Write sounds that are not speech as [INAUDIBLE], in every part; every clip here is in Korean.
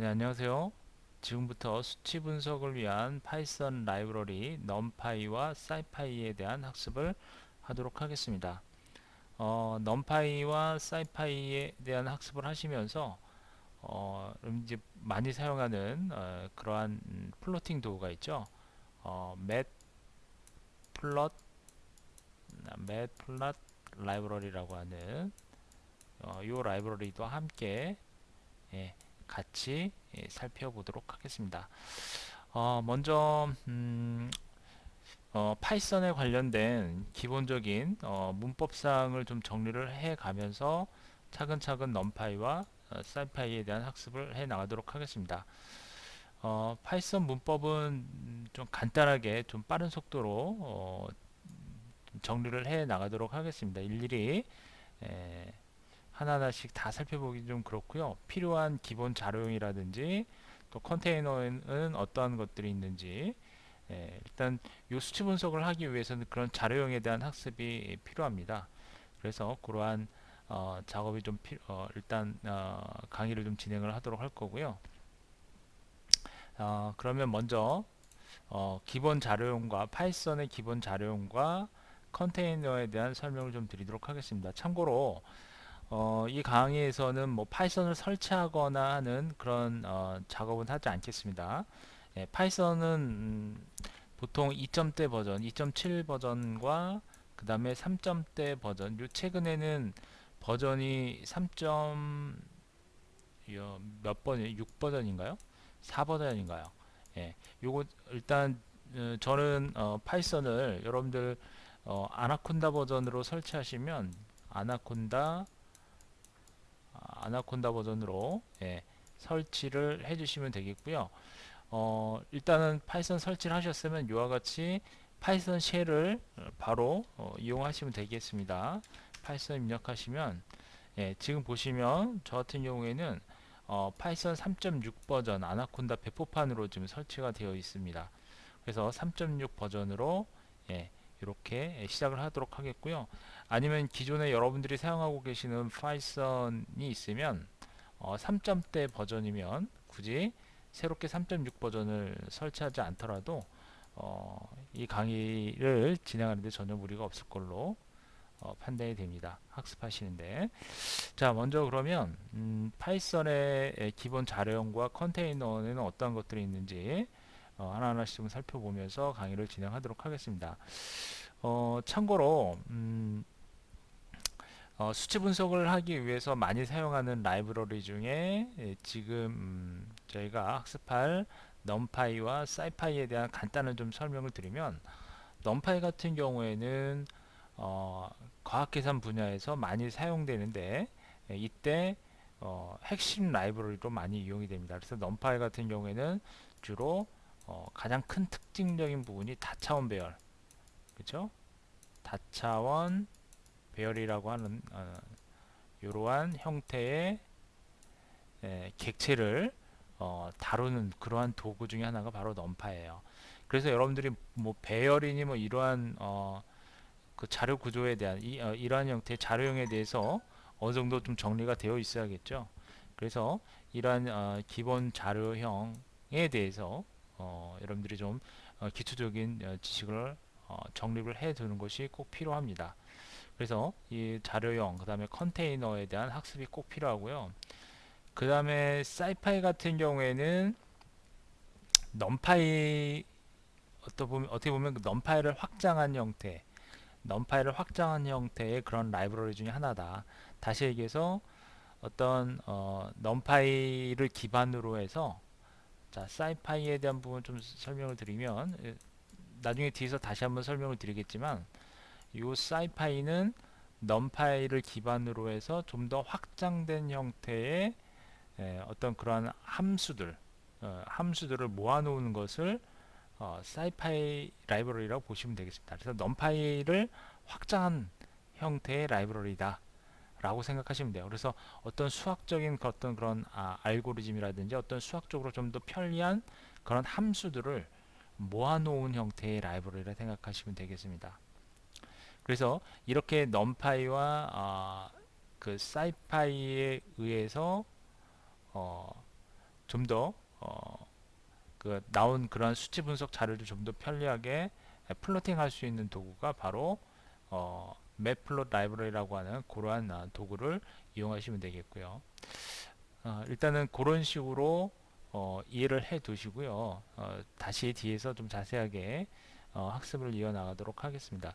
네, 안녕하세요. 지금부터 수치 분석을 위한 파이썬 라이브러리 numpy와 scipy에 대한 학습을 하도록 하겠습니다. 어, numpy와 scipy에 대한 학습을 하시면서 어, 이제 많이 사용하는 어, 그러한 음, 플로팅 도구가 있죠. 어, matplot, matplot 라이브러리라고 하는 어, 이 라이브러리도 함께 예, 같이 예, 살펴보도록 하겠습니다. 어, 먼저 음, 어, 파이썬에 관련된 기본적인 어, 문법상을 좀 정리를 해 가면서 차근차근 넘파이와 어, 사이파이에 대한 학습을 해 나가도록 하겠습니다. 어, 파이썬 문법은 좀 간단하게 좀 빠른 속도로 어, 정리를 해 나가도록 하겠습니다. 일일이 에, 하나하나씩 다 살펴보기 좀 그렇고요. 필요한 기본 자료용이라든지 또 컨테이너에는 어떠한 것들이 있는지 예, 일단 이 수치 분석을 하기 위해서는 그런 자료용에 대한 학습이 필요합니다. 그래서 그러한 어, 작업이 좀 필, 어, 일단 어, 강의를 좀 진행을 하도록 할 거고요. 어, 그러면 먼저 어, 기본 자료용과 파이썬의 기본 자료용과 컨테이너에 대한 설명을 좀 드리도록 하겠습니다. 참고로 어, 이 강의에서는 뭐 파이썬을 설치하거나 하는 그런 어, 작업은 하지 않겠습니다. 예, 파이썬은 음, 보통 2점대 버전, 2.7 버전과 그 다음에 3점대 버전, 요 최근에는 버전이 3. 몇 번이에요? 6버전인가요? 4버전인가요? 예, 요거 일단 어, 저는 어, 파이썬을 여러분들 어, 아나콘다 버전으로 설치하시면 아나콘다 아나콘다 버전으로 예, 설치를 해주시면 되겠고요. 어, 일단은 파이썬 설치를 하셨으면 이와 같이 파이썬 쉘을 바로 어, 이용하시면 되겠습니다. 파이썬 입력하시면 예, 지금 보시면 저 같은 경우에는 어, 파이썬 3.6 버전 아나콘다 배포판으로 지금 설치가 되어 있습니다. 그래서 3.6 버전으로 예, 이렇게 시작을 하도록 하겠고요. 아니면 기존에 여러분들이 사용하고 계시는 파이썬이 있으면 어, 3점대 버전이면 굳이 새롭게 3.6 버전을 설치하지 않더라도 어, 이 강의를 진행하는데 전혀 무리가 없을 걸로 어, 판단이 됩니다. 학습하시는데 자 먼저 그러면 음, 파이썬의 기본 자료형과 컨테이너에는 어떤 것들이 있는지 어, 하나하나씩 좀 살펴보면서 강의를 진행하도록 하겠습니다. 어, 참고로 음, 어, 수치 분석을 하기 위해서 많이 사용하는 라이브러리 중에 예, 지금 음, 저희가 학습할 numpy와 scipy에 대한 간단한 좀 설명을 드리면 numpy 같은 경우에는 어, 과학계산 분야에서 많이 사용되는데 예, 이때 어, 핵심 라이브러리로 많이 이용이 됩니다. 그래서 numpy 같은 경우에는 주로 어, 가장 큰 특징적인 부분이 다차원 배열 그죠? 다차원 배열이라고 하는 어, 이러한 형태의 예, 객체를 어, 다루는 그러한 도구 중에 하나가 바로 넘파예요. 그래서 여러분들이 뭐 배열이니 뭐 이러한 어, 그 자료 구조에 대한 이, 어, 이러한 형태의 자료형에 대해서 어느 정도 좀 정리가 되어 있어야겠죠. 그래서 이러한 어, 기본 자료형에 대해서 어, 여러분들이 좀 어, 기초적인 어, 지식을 어, 정립을 해 두는 것이 꼭 필요합니다. 그래서 이 자료형, 그 다음에 컨테이너에 대한 학습이 꼭 필요하고요. 그 다음에 사이파이 같은 경우에는 넘파이 어떻게 보면 그 넘파이를 확장한 형태, 넘파이를 확장한 형태의 그런 라이브러리 중에 하나다. 다시 얘기해서 어떤 어, 넘파이를 기반으로 해서 자, 사이파이에 대한 부분 좀 설명을 드리면 예, 나중에 뒤에서 다시 한번 설명을 드리겠지만 이 사이파이는 넘파이를 기반으로 해서 좀 더 확장된 형태의 예, 어떤 그러한 함수들 어, 함수들을 모아놓은 것을 어, 사이파이 라이브러리라고 보시면 되겠습니다. 그래서 넘파이를 확장한 형태의 라이브러리다 라고 생각하시면 돼요. 그래서 어떤 수학적인 어떤 그런 아, 알고리즘이라든지 어떤 수학적으로 좀 더 편리한 그런 함수들을 모아놓은 형태의 라이브러리라 생각하시면 되겠습니다. 그래서 이렇게 넘파이와 어, 그 사이파이에 의해서 어, 좀더 어, 그 나온 그런 수치 분석 자료를 좀 더 편리하게 플로팅 할 수 있는 도구가 바로 어, 맵플롯 라이브러리라고 하는 그러한 어, 도구를 이용하시면 되겠고요. 어, 일단은 그런 식으로 어, 이해를 해 두시고요. 어, 다시 뒤에서 좀 자세하게 어, 학습을 이어나가도록 하겠습니다.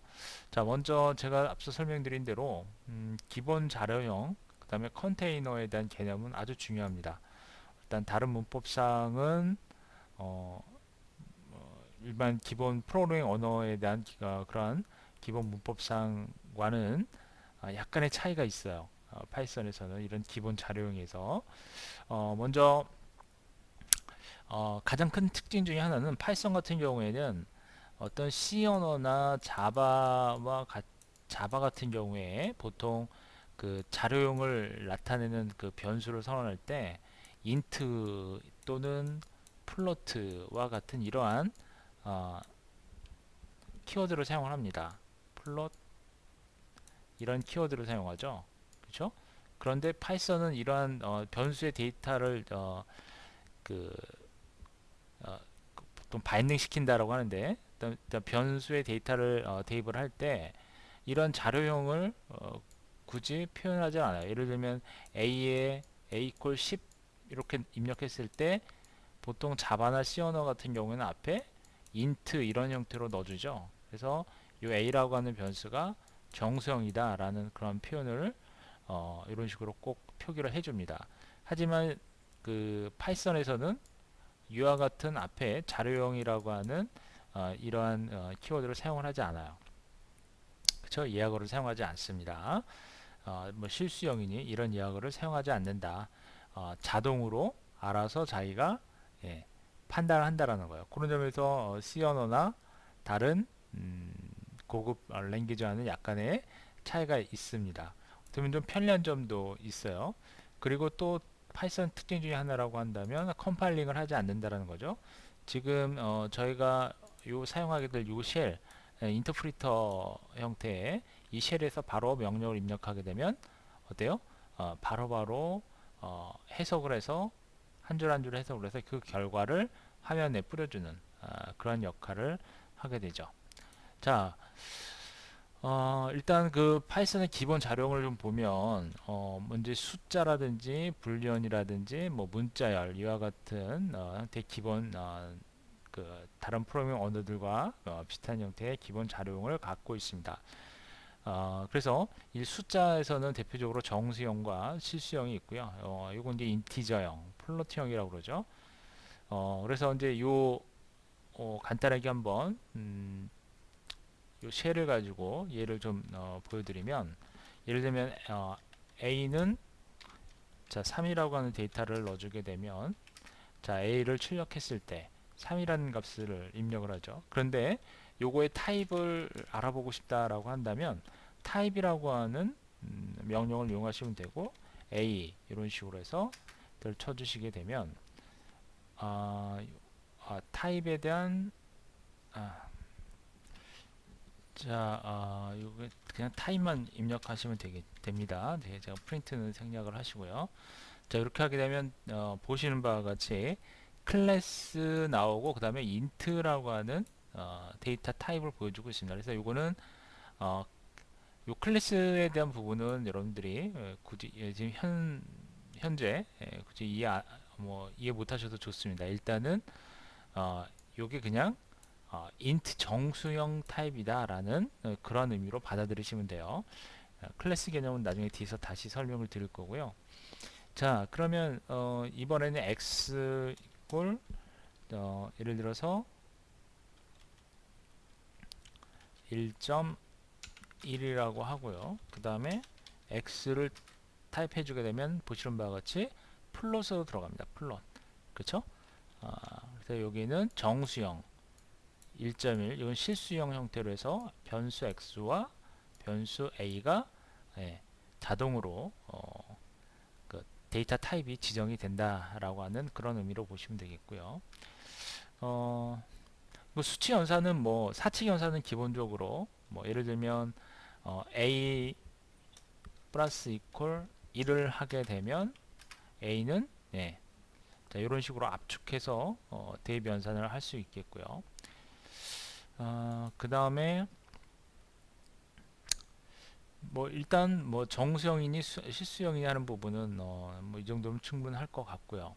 자, 먼저 제가 앞서 설명드린 대로 음, 기본 자료형, 그 다음에 컨테이너에 대한 개념은 아주 중요합니다. 일단 다른 문법상은 어, 어, 일반 기본 프로그래밍 언어에 대한 그러한 기본 문법상 과는 어, 약간의 차이가 있어요. 어, 파이썬에서는 이런 기본 자료형에서 어, 먼저 어, 가장 큰 특징 중에 하나는 파이썬 같은 경우에는 어떤 C 언어나 자바와 가, 자바 같은 경우에 보통 그 자료용을 나타내는 그 변수를 선언할 때 인트 또는 플로트와 같은 이러한 어, 키워드를 사용을 합니다. 플롯 이런 키워드를 사용하죠. 그렇죠? 그런데 파이썬은 이러한 어, 변수의 데이터를 어, 그 어, 보통 바인딩 시킨다라고 하는데 변수의 데이터를 어, 대입을 할 때 이런 자료형을 어, 굳이 표현하지 않아요. 예를 들면 a에 a equal 10 이렇게 입력했을 때 보통 자바나 C 언어 같은 경우에는 앞에 int 이런 형태로 넣어주죠. 그래서 이 a라고 하는 변수가 정수형이다 라는 그런 표현을 어, 이런 식으로 꼭 표기를 해줍니다. 하지만 그 파이썬에서는 이와 같은 앞에 자료형이라고 하는 어, 이러한 어, 키워드를 사용을 하지 않아요. 그쵸? 예약어를 사용하지 않습니다. 어, 뭐 실수형이니 이런 예약어를 사용하지 않는다. 어, 자동으로 알아서 자기가 예, 판단을 한다라는 거예요. 그런 점에서 어, C 언어나 다른 음, 고급 어, 랭귀지와는 약간의 차이가 있습니다. 그러면 좀 편리한 점도 있어요. 그리고 또 파이썬 특징 중에 하나라고 한다면 컴파일링을 하지 않는다라는 거죠. 지금 어, 저희가 요 사용하게 될 요쉘 인터프리터 형태의 이 쉘에서 바로 명령을 입력하게 되면 어때요? 어, 바로바로 어, 해석을 해서 한 줄 한 줄 해석을 해서 그 결과를 화면에 뿌려주는 아, 그런 역할을 하게 되죠. 자, 어, 일단 그 파이썬의 기본 자료를 좀 보면 어, 먼저 숫자라든지 불리언이라든지 뭐 문자열 이와 같은 어, 형태 기본 어, 그 다른 프로그래밍 언어들과 어, 비슷한 형태의 기본 자료용을 갖고 있습니다. 어, 그래서 이 숫자에서는 대표적으로 정수형과 실수형이 있고요. 어, 이건 이제 인티저형, 플로트형이라고 그러죠. 어, 그래서 이제 요 어, 간단하게 한번 음, 요 쉘을 가지고 예를 좀 어, 보여드리면 예를 들면 어, a는 자 3이라고 하는 데이터를 넣어주게 되면 자 a를 출력했을 때 3이라는 값을 입력을 하죠. 그런데 요거의 타입을 알아보고 싶다라고 한다면 타입이라고 하는 음, 명령을 이용하시면 되고 a 이런 식으로 해서 들 쳐주시게 되면 아, 아, 타입에 대한 아, 자, 아, 요거 그냥 타입만 입력하시면 되게, 됩니다. 네, 제가 프린트는 생략을 하시고요. 자, 이렇게 하게 되면 어, 보시는 바와 같이 클래스 나오고 그 다음에 인트라고 하는 어, 데이터 타입을 보여주고 있습니다. 그래서 이거는 어, 요 클래스에 대한 부분은 여러분들이 예, 굳이 예, 지금 현 현재 예, 굳이 이해 아, 뭐 이해 못하셔도 좋습니다. 일단은 어, 요게 그냥 어, int 정수형 타입이다 라는 어, 그런 의미로 받아들이시면 돼요. 어, 클래스 개념은 나중에 뒤에서 다시 설명을 드릴 거고요. 자, 그러면 어, 이번에는 x 이꼴 어, 예를 들어서 1.1이라고 하고요. 그 다음에 x를 타입해 주게 되면 보시는 바와 같이 플롯으로 들어갑니다. 플롯. 그렇죠? 아, 그래서 여기는 정수형 1.1 이건 실수형 형태로 해서 변수 x와 변수 a가 예, 자동으로 어, 그 데이터 타입이 지정이 된다라고 하는 그런 의미로 보시면 되겠고요. 어, 그 수치 연산은 뭐 사칙 연산은 기본적으로 뭐 예를 들면 어, a 플러스 이퀄 1을 하게 되면 a는 예, 자, 이런 식으로 압축해서 어, 대입 연산을 할 수 있겠고요. 어, 그 다음에 뭐 일단 뭐 정수형이니 수- 실수형이니 하는 부분은 어, 뭐이 정도면 충분할 것 같고요.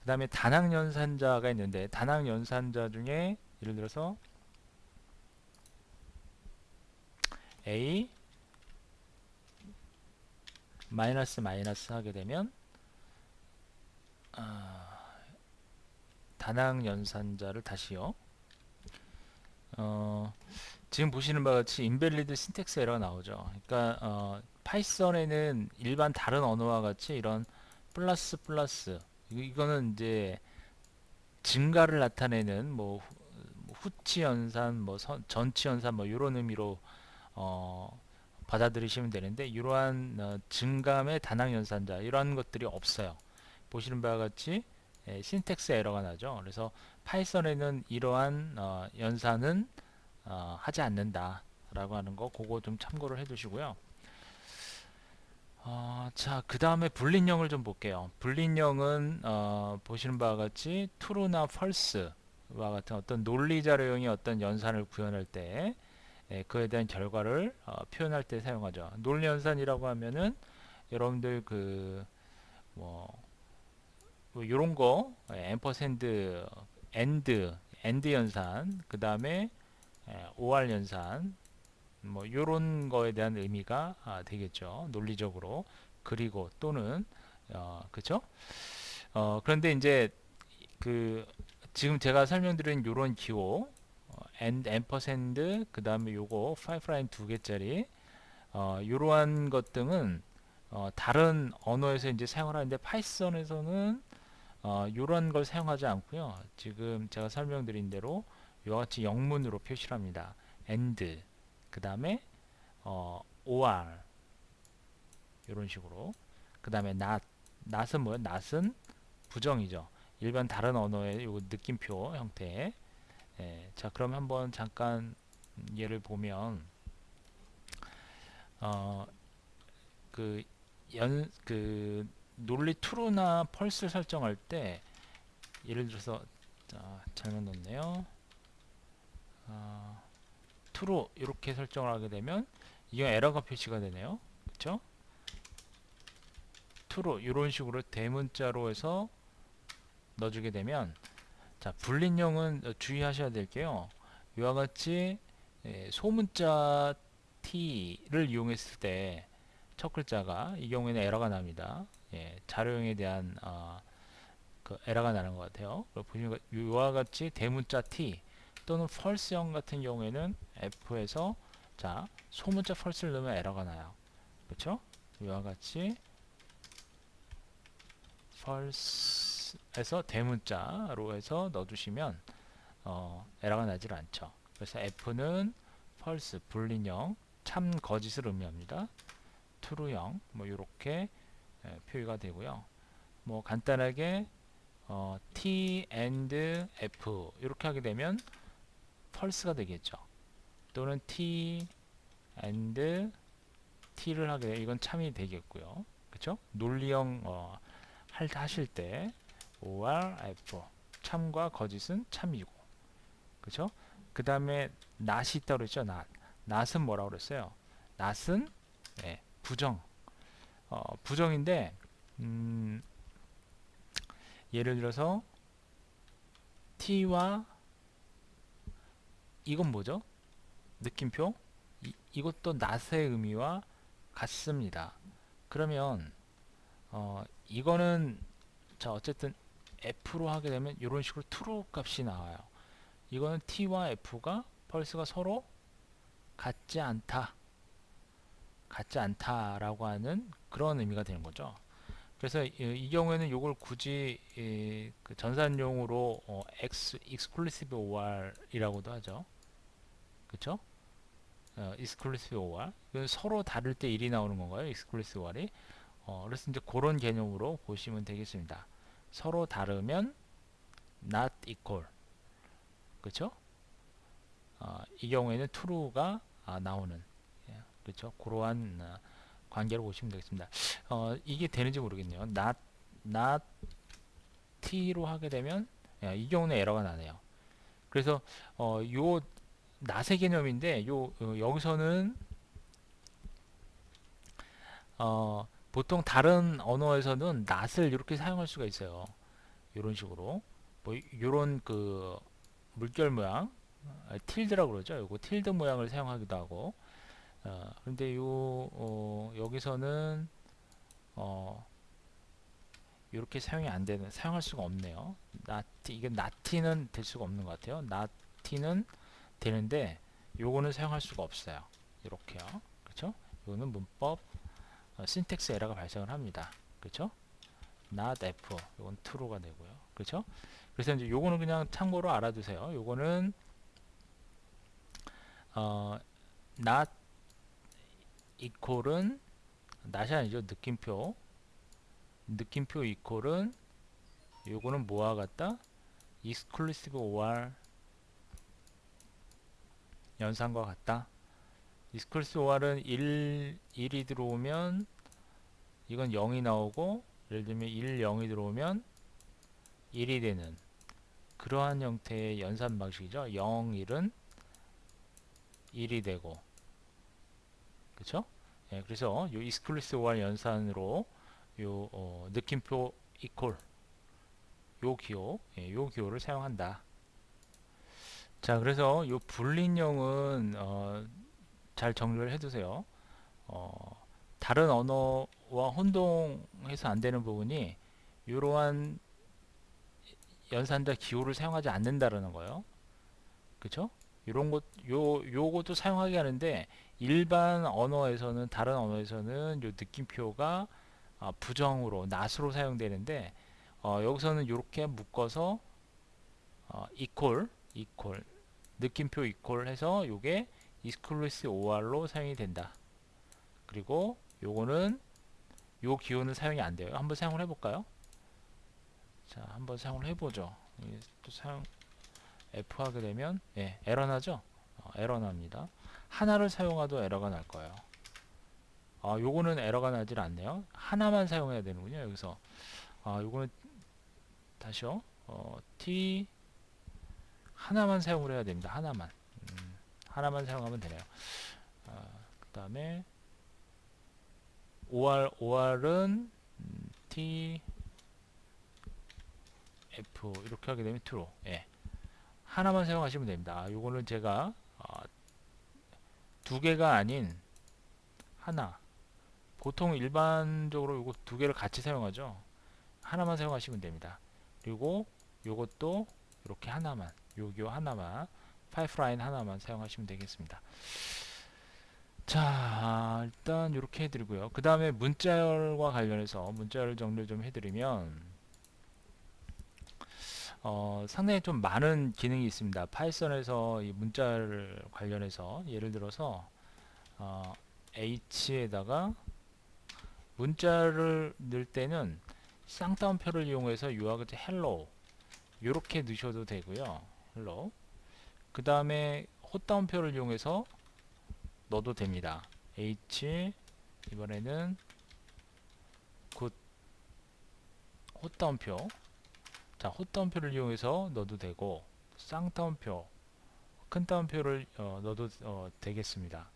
그 다음에 단항 연산자가 있는데 단항 연산자 중에 예를 들어서 A 마이너스 마이너스 하게 되면 아, 단항 연산자를 다시요. 어, 지금 보시는 바와 같이 인벨리드 신텍스 에러가 나오죠. 그러니까 어, 파이썬에는 일반 다른 언어와 같이 이런 플러스 플러스 이- 이거는 이제 증가를 나타내는 뭐 후- 뭐 후치 연산, 뭐 선- 전치 연산 뭐 이런 의미로 어, 받아들이시면 되는데 이러한 어, 증감의 단항 연산자 이러한 것들이 없어요. 보시는 바와 같이 예, 신텍스 에러가 나죠. 그래서 파이썬에는 이러한 어, 연산은 어, 하지 않는다 라고 하는 거 그거 좀 참고를 해 두시고요. 어, 자그 다음에 불린형을 좀 볼게요. 불린형은 어, 보시는 바와 같이 true나 false와 같은 어떤 논리자료형의 어떤 연산을 구현할 때 예, 그에 대한 결과를 어, 표현할 때 사용하죠. 논리연산이라고 하면은 여러분들 그뭐 뭐 요런 거 예, 앰퍼샌드 엔드 엔드 연산 그 다음에 예, OR 연산 뭐 요런 거에 대한 의미가 아, 되겠죠 논리적으로. 그리고 또는 어, 그쵸? 어, 그런데 이제 그 지금 제가 설명드린 요런 기호 어, 앰퍼샌드 그 다음에 요거 파이프라인 두 개짜리 어, 요러한 것 등은 어, 다른 언어에서 이제 사용을 하는데 파이썬에서는 어, 요런 걸 사용하지 않고요 지금 제가 설명드린 대로 이와 같이 영문으로 표시를 합니다. and 그 다음에 어, or 이런 식으로 그 다음에 not not은 뭐예요? not은 부정이죠. 일반 다른 언어의 요 느낌표 형태 예, 자 그럼 한번 잠깐 예를 보면 어, 그 연, 그 논리 true나 false 설정할 때 예를 들어서 자, 잘못 넣었네요. 아, true 이렇게 설정을 하게 되면 이게 에러가 표시가 되네요. 그렇죠? true 이런 식으로 대문자로 해서 넣어주게 되면 자 불린형은 어, 주의하셔야 될게요. 이와 같이 예, 소문자 t를 이용했을 때 첫 글자가 이 경우에는 에러가 납니다. 예, 자료형에 대한 어, 그 에러가 나는 것 같아요. 보시면 이와 같이 대문자 t 또는 false형 같은 경우에는 F에서 자 소문자 false를 넣으면 에러가 나요. 그렇죠? 이와 같이 false에서 대문자로 해서 넣어주시면 어, 에러가 나질 않죠. 그래서 F는 false 불린형 참 거짓을 의미합니다. true형 뭐 이렇게 표기가 되고요. 뭐 간단하게 어, T and F 이렇게 하게 되면 false가 되겠죠. 또는 T and T를 하게 되면 이건 참이 되겠고요. 그렇죠? 논리형 어, 할 하실 때 OR F 참과 거짓은 참이고 그렇죠? 그 다음에 not이 있다고 그랬죠. not. not은 뭐라고 그랬어요? not은 네, 부정 어, 부정인데 음, 예를 들어서 t와 이건 뭐죠? 느낌표 이, 이것도 not의 의미와 같습니다. 그러면 어, 이거는 자 어쨌든 f로 하게 되면 이런 식으로 true 값이 나와요. 이거는 t와 f가 펄스가 서로 같지 않다. 같지 않다라고 하는 그런 의미가 되는 거죠. 그래서 이, 이 경우에는 이걸 굳이 이, 그 전산용으로 어, X exclusive OR이라고도 하죠. 그렇죠? 어, exclusive OR 이건 서로 다를 때 1이 나오는 건가요? exclusive OR이 어, 그래서 이제 그런 개념으로 보시면 되겠습니다. 서로 다르면 not equal 그렇죠? 어, 이 경우에는 true가 아, 나오는 예, 그렇죠? 그러한 어, 관계로 보시면 되겠습니다. 어, 이게 되는지 모르겠네요. not not t로 하게 되면 야, 이 경우는 에러가 나네요. 그래서 어, 요 낫의 개념인데 요 어, 여기서는 어, 보통 다른 언어에서는 낫을 이렇게 사용할 수가 있어요. 이런 식으로 뭐 이런 그 물결 모양 아, 틸드라고 그러죠. 요거 틸드 모양을 사용하기도 하고 어, 근데 요 어, 여기서는 어, 이렇게 사용이 안 되는 사용할 수가 없네요. 나티 이게 나티는 될 수가 없는 것 같아요. 나티는 되는데 요거는 사용할 수가 없어요. 이렇게요. 그렇죠? 요거는 문법 어, 신텍스 에러가 발생을 합니다. 그렇죠? not f 요건 true가 되고요. 그렇죠? 그래서 이제 요거는 그냥 참고로 알아두세요. 요거는 어, not equal은 not이 아니죠. 느낌표 느낌표 이퀄은 요거는 뭐와 같다? exclusive or 연산과 같다. exclusive or은 1, 1이 들어오면 이건 0이 나오고 예를 들면 1, 0이 들어오면 1이 되는 그러한 형태의 연산 방식이죠. 0, 1은 1이 되고 그쵸? 예, 그래서 요 exclusive or 연산으로 요 어, 느낌표 이퀄 요 기호 예, 요 기호를 사용한다. 자 그래서 요 불린형은 어, 잘 정리를 해두세요. 어, 다른 언어와 혼동해서 안 되는 부분이 이러한 연산자 기호를 사용하지 않는다라는 거예요. 그쵸 이런 것, 요, 요것도 사용하게 하는데 일반 언어에서는 다른 언어에서는 요 느낌표가 어, 부정으로 낫으로 사용되는데 어, 여기서는 이렇게 묶어서 어, equal, equal 느낌표 equal 해서 요게 exclusive or로 사용이 된다. 그리고 요거는 요 기호는 사용이 안 돼요. 한번 사용을 해볼까요? 자, 한번 사용을 해보죠. 또 사용 F 하게 되면 예, 에러 나죠? 어, 에러 납니다. 하나를 사용하도 에러가 날 거예요. 아, 요거는 에러가 나질 않네요. 하나만 사용해야 되는군요. 여기서 아, 요거는 다시요. 어, t 하나만 사용을 해야 됩니다. 하나만. 음, 하나만 사용하면 되네요. 아, 그 다음에 OR OR은 음, t f 이렇게 하게 되면 true. 예. 하나만 사용하시면 됩니다. 아, 요거는 제가 아, 두 개가 아닌 하나. 보통 일반적으로 이거 두 개를 같이 사용하죠. 하나만 사용하시면 됩니다. 그리고 이것도 이렇게 하나만 요기요 하나만 파이프라인 하나만 사용하시면 되겠습니다. 자 일단 이렇게 해드리고요. 그 다음에 문자열과 관련해서 문자열 정리를 좀 해드리면 어, 상당히 좀 많은 기능이 있습니다. 파이썬에서 이 문자열 관련해서 예를 들어서 어, h에다가 문자를 넣을 때는 쌍따옴표를 이용해서 유학을 hello 이렇게 넣으셔도 되고요. hello 그 다음에 헛따옴표를 이용해서 넣어도 됩니다. H 이번에는 굿. 헛따옴표 자 헛따옴표를 이용해서 넣어도 되고 쌍따옴표 큰 따옴표를 어, 넣어도 어, 되겠습니다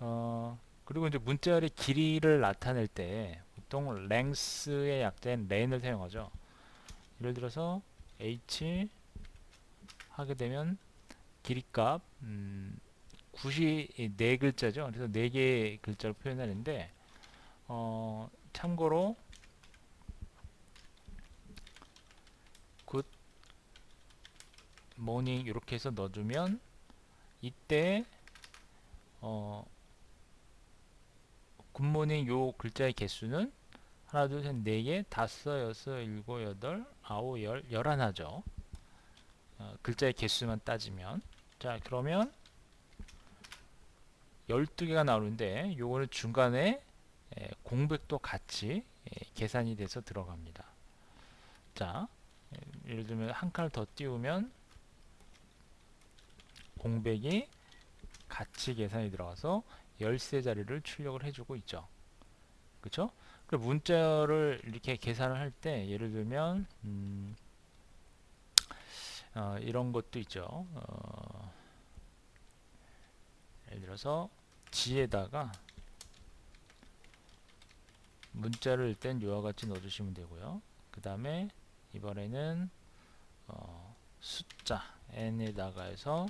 어, 그리고 이제 문자열의 길이를 나타낼 때 보통 length의 약자인 len을 사용하죠. 예를 들어서 h 하게 되면 길이값 음, 9이 4글자죠. 그래서 4개의 글자로 표현하는데 어, 참고로 굿 모닝 이렇게 해서 넣어주면 이때 어, 굿모닝 요 글자의 개수는 하나 둘 셋 네 개, 다섯, 여섯, 일곱, 여덟, 아홉, 열, 열하나죠. 어, 글자의 개수만 따지면 자 그러면 12개가 나오는데 요거는 중간에 에, 공백도 같이 에, 계산이 돼서 들어갑니다. 자 예를 들면 한 칸을 더 띄우면 공백이 같이 계산이 들어가서 열쇠 자리를 출력을 해주고 있죠. 그쵸? 그리고 문자를 이렇게 계산을 할 때 예를 들면 음, 어, 이런 것도 있죠. 어, 예를 들어서 지에다가 문자를 일단 이와 같이 넣어주시면 되고요. 그 다음에 이번에는 어, 숫자 n에다가 해서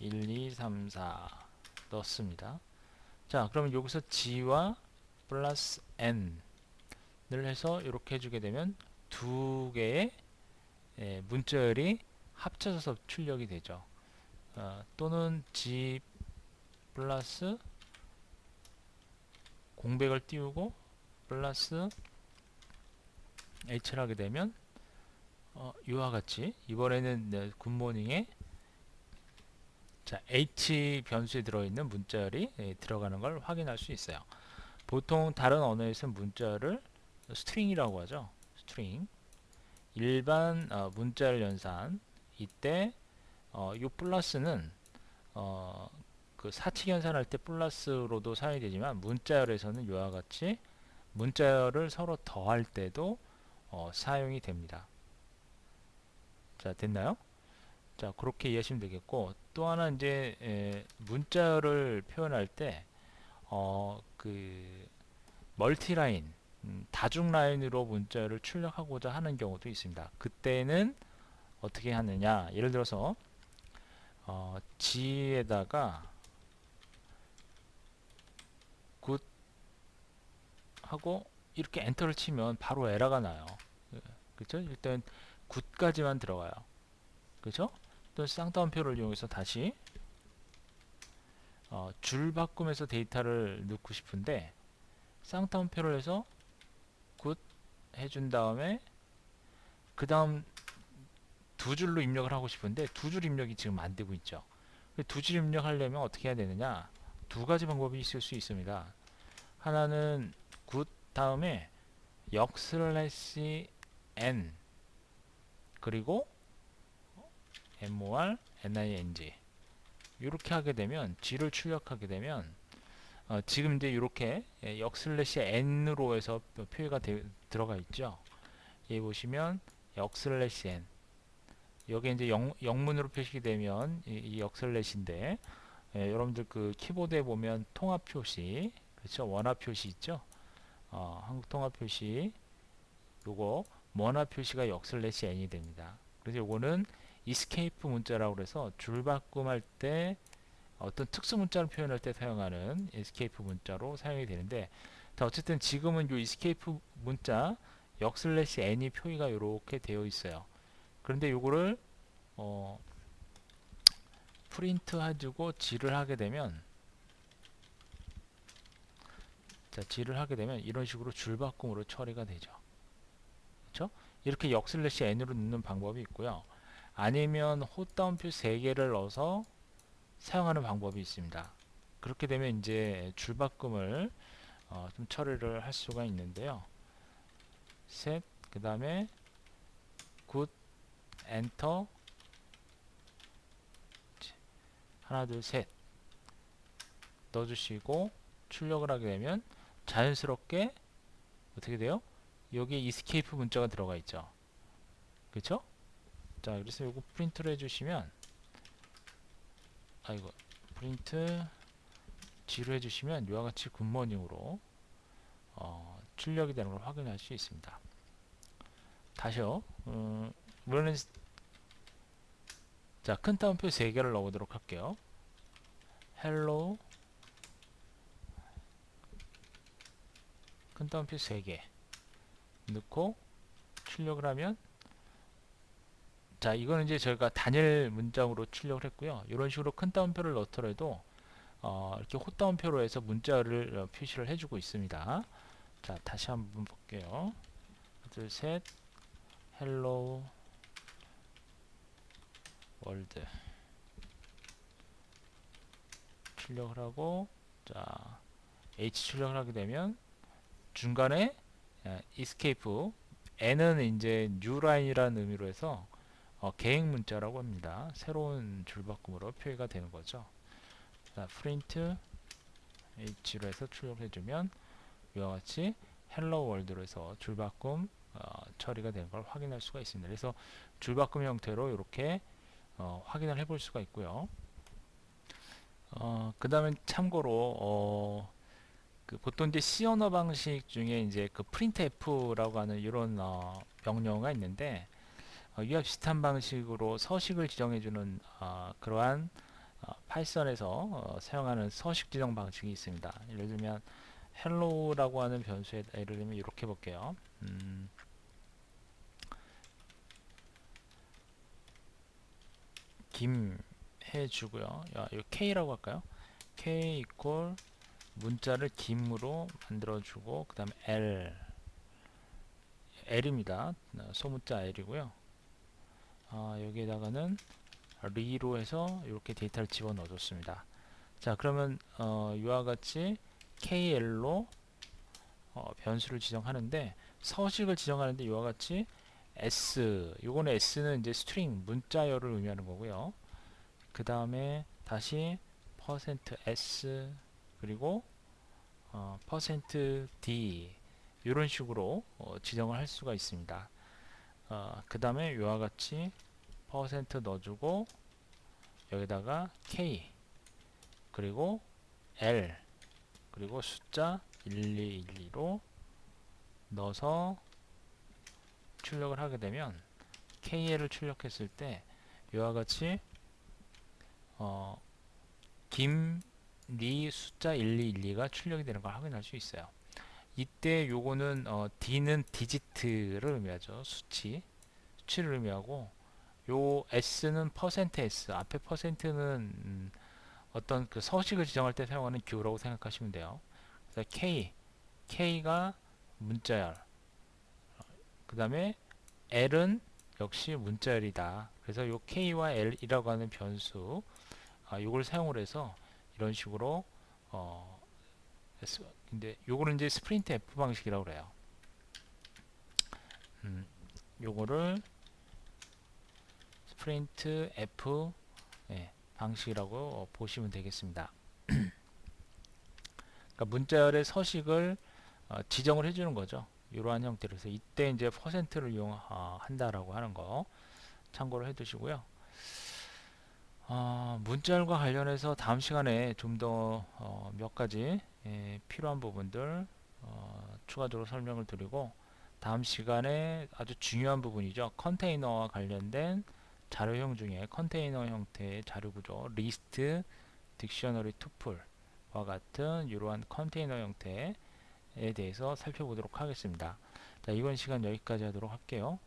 1, 2, 3, 4 넣습니다. 자, 그러면 여기서 g와 플러스 n을 해서 이렇게 해주게 되면 두 개의 예, 문자열이 합쳐져서 출력이 되죠. 어, 또는 g 플러스 공백을 띄우고 플러스 h를 하게 되면 어, 이와 같이 이번에는 네, 굿모닝에 자 h 변수에 들어있는 문자열이 예, 들어가는 걸 확인할 수 있어요. 보통 다른 언어에서는 문자를 스트링이라고 하죠. 스트링 일반 어, 문자열 연산 이때 어, 이 플러스는 어, 그 사칙 연산할 때 플러스로도 사용이 되지만 문자열에서는 이와 같이 문자열을 서로 더할 때도 어, 사용이 됩니다. 자 됐나요? 자 그렇게 이해하시면 되겠고 또 하나 이제 에, 문자열을 표현할 때 어, 그 멀티라인 음, 다중 라인으로 문자를 출력하고자 하는 경우도 있습니다. 그때는 어떻게 하느냐 예를 들어서 어, G에다가 굿 하고 이렇게 엔터를 치면 바로 에러가 나요. 그렇죠? 일단 굿까지만 들어가요. 그렇죠? 또 쌍따옴표를 이용해서 다시 어, 줄 바꿈해서 데이터를 넣고 싶은데 쌍따옴표를 해서 굿 해준 다음에 그 다음 두 줄로 입력을 하고 싶은데 두 줄 입력이 지금 안 되고 있죠. 두 줄 입력하려면 어떻게 해야 되느냐? 두 가지 방법이 있을 수 있습니다. 하나는 굿 다음에 역 슬래시 n 그리고 mor ning 이렇게 하게 되면 g를 출력하게 되면 어, 지금 이제 이렇게 역 슬래시 n으로 해서 표기가 되, 들어가 있죠. 여기 보시면 역 슬래시 n. 여기 이제 영, 영문으로 표시가 되면 이역 슬래시인데 예, 여러분들 그 키보드에 보면 통합 표시 그렇죠? 원화 표시 있죠? 어, 한국 통합 표시. 요거 원화 표시가 역 슬래시 n이 됩니다. 그래서 요거는 이스케이프 문자라고 그래서 줄바꿈 할 때 어떤 특수 문자를 표현할 때 사용하는 이스케이프 문자로 사용이 되는데 어쨌든 지금은 요 이스케이프 문자 역 슬래시 n이 표기가 이렇게 되어 있어요. 그런데 요거를 어, 프린트 해주고 G를 하게 되면 자 G를 하게 되면 이런 식으로 줄바꿈으로 처리가 되죠. 그렇죠? 이렇게 역슬래시 n으로 넣는 방법이 있고요 아니면 헛다운표 3개를 넣어서 사용하는 방법이 있습니다 그렇게 되면 이제 줄바꿈을 어, 좀 처리를 할 수가 있는데요 셋 그 다음에 굿 엔터 하나 둘 셋 넣어주시고 출력을 하게 되면 자연스럽게 어떻게 돼요? 여기에 이스케이프 문자가 들어가 있죠. 그렇죠? 자, 그래서 이거 프린트를 해주시면 아이고 프린트 G로 해주시면 이와 같이 굿모닝으로 어, 출력이 되는 걸 확인할 수 있습니다. 다시요. 음, 물론 자, 큰 따옴표 3개를 넣어보도록 할게요. hello 큰 따옴표 3개 넣고 출력을 하면 자 이거는 이제 저희가 단일 문장으로 출력을 했고요. 이런 식으로 큰 따옴표를 넣더라도 어, 이렇게 헛따옴표로 해서 문자를 어, 표시를 해주고 있습니다. 자 다시 한번 볼게요. 둘셋. hello 월드. 출력을 하고 자 H 출력을 하게 되면 중간에 escape. N은 이제 new line이라는 의미로 해서 어, 계획 문자라고 합니다. 새로운 줄바꿈으로 표기가 되는 거죠. 자, print h로 해서 출력해 주면 이와 같이 헬로 월드로 해서 줄바꿈 어, 처리가 되는 걸 확인할 수가 있습니다. 그래서 줄바꿈 형태로 이렇게 어, 확인을 해볼 수가 있고요. 어, 그 다음에 참고로 어, 그 보통 이제 C 언어 방식 중에 이제 그 printf라고 하는 이런 어, 명령어가 있는데 어, 이와 비슷한 방식으로 서식을 지정해주는 어, 그러한 어, 파이썬에서 어, 사용하는 서식 지정 방식이 있습니다. 예를 들면 hello라고 하는 변수에 예를 들면 이렇게 볼게요. 음, 김 해주고요. 야, 이 k라고 할까요? k 이퀄 문자를 김으로 만들어주고 그 다음에 l l입니다. 어, 소문자 l이고요. 아, 여기에다가는 리로 해서 이렇게 데이터를 집어넣어 줬습니다. 자 그러면 어, 이와 같이 kl로 어, 변수를 지정하는데 서식을 지정하는데 이와 같이 s 요거는 s는 이제 스트링 문자열을 의미하는 거고요. 그 다음에 다시 %s 그리고 어, %d 이런 식으로 어, 지정을 할 수가 있습니다. 어, 그 다음에 이와 같이 퍼센트 넣어주고 여기다가 k 그리고 l 그리고 숫자 1212로 넣어서 출력을 하게 되면 KL을 출력했을 때 이와 같이 어, 김 리 숫자 1212가 출력이 되는 걸 확인할 수 있어요. 이때 요거는 어, D는 디지트를 의미하죠. 수치 수치를 의미하고 요 S는 퍼센트 S 앞에 퍼센트는 음, 어떤 그 서식을 지정할 때 사용하는 기호라고 생각하시면 돼요. 그래서 K K가 문자열 그 다음에 L은 역시 문자열이다. 그래서 요 K와 L이라고 하는 변수 아, 요걸 사용을 해서 이런 식으로 어, 근데 요거는 이제 스프린트 F 방식이라고 그래요. 음, 요거를 스프린트 F 예, 방식이라고 어, 보시면 되겠습니다. [CLEARS THROAT] 그러니까 문자열의 서식을 어, 지정을 해주는 거죠. 이러한 형태로 해서 이때 이제 퍼센트를 이용한다라고 하는 거 참고를 해두시고요. 어, 문자열과 관련해서 다음 시간에 좀 더몇 가지 예, 필요한 부분들 어, 추가적으로 설명을 드리고 다음 시간에 아주 중요한 부분이죠. 컨테이너와 관련된 자료형 중에 컨테이너 형태의 자료 구조, 리스트, 딕셔너리, 투플과 같은 이러한 컨테이너 형태에 대해서 살펴보도록 하겠습니다. 자, 이번 시간 여기까지 하도록 할게요.